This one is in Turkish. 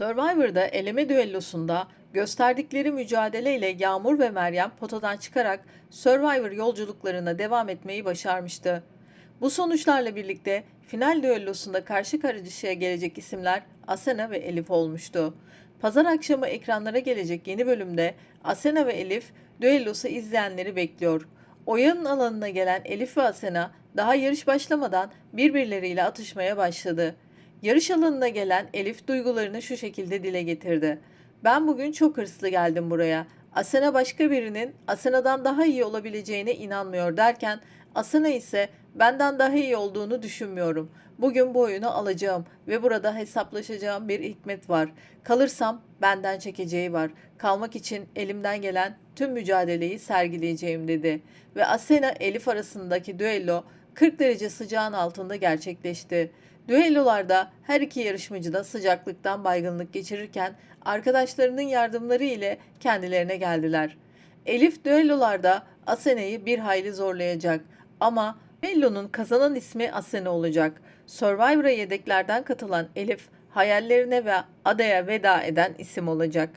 Survivor'da eleme düellosunda gösterdikleri mücadeleyle Yağmur ve Meryem potadan çıkarak Survivor yolculuklarına devam etmeyi başarmıştı. Bu sonuçlarla birlikte final düellosunda karşı karşıya gelecek isimler Asena ve Elif olmuştu. Pazar akşamı ekranlara gelecek yeni bölümde Asena ve Elif düellosu izleyenleri bekliyor. Oyunun alanına gelen Elif ve Asena daha yarış başlamadan birbirleriyle atışmaya başladı. Yarış alanına gelen Elif duygularını şu şekilde dile getirdi. Ben bugün çok hırslı geldim buraya. Asena başka birinin Asena'dan daha iyi olabileceğine inanmıyor derken Asena ise benden daha iyi olduğunu düşünmüyorum. Bugün bu oyunu alacağım ve burada hesaplaşacağım bir hikmet var. Kalırsam benden çekeceği var. Kalmak için elimden gelen tüm mücadeleyi sergileyeceğim dedi. Ve Asena Elif arasındaki düello 40 derece sıcağın altında gerçekleşti. Düellolarda her iki yarışmacı da sıcaklıktan baygınlık geçirirken arkadaşlarının yardımları ile kendilerine geldiler. Elif düellolarda Asena'yı bir hayli zorlayacak ama düellonun kazanan ismi Asena olacak. Survivor'a yedeklerden katılan Elif hayallerine ve adaya veda eden isim olacak.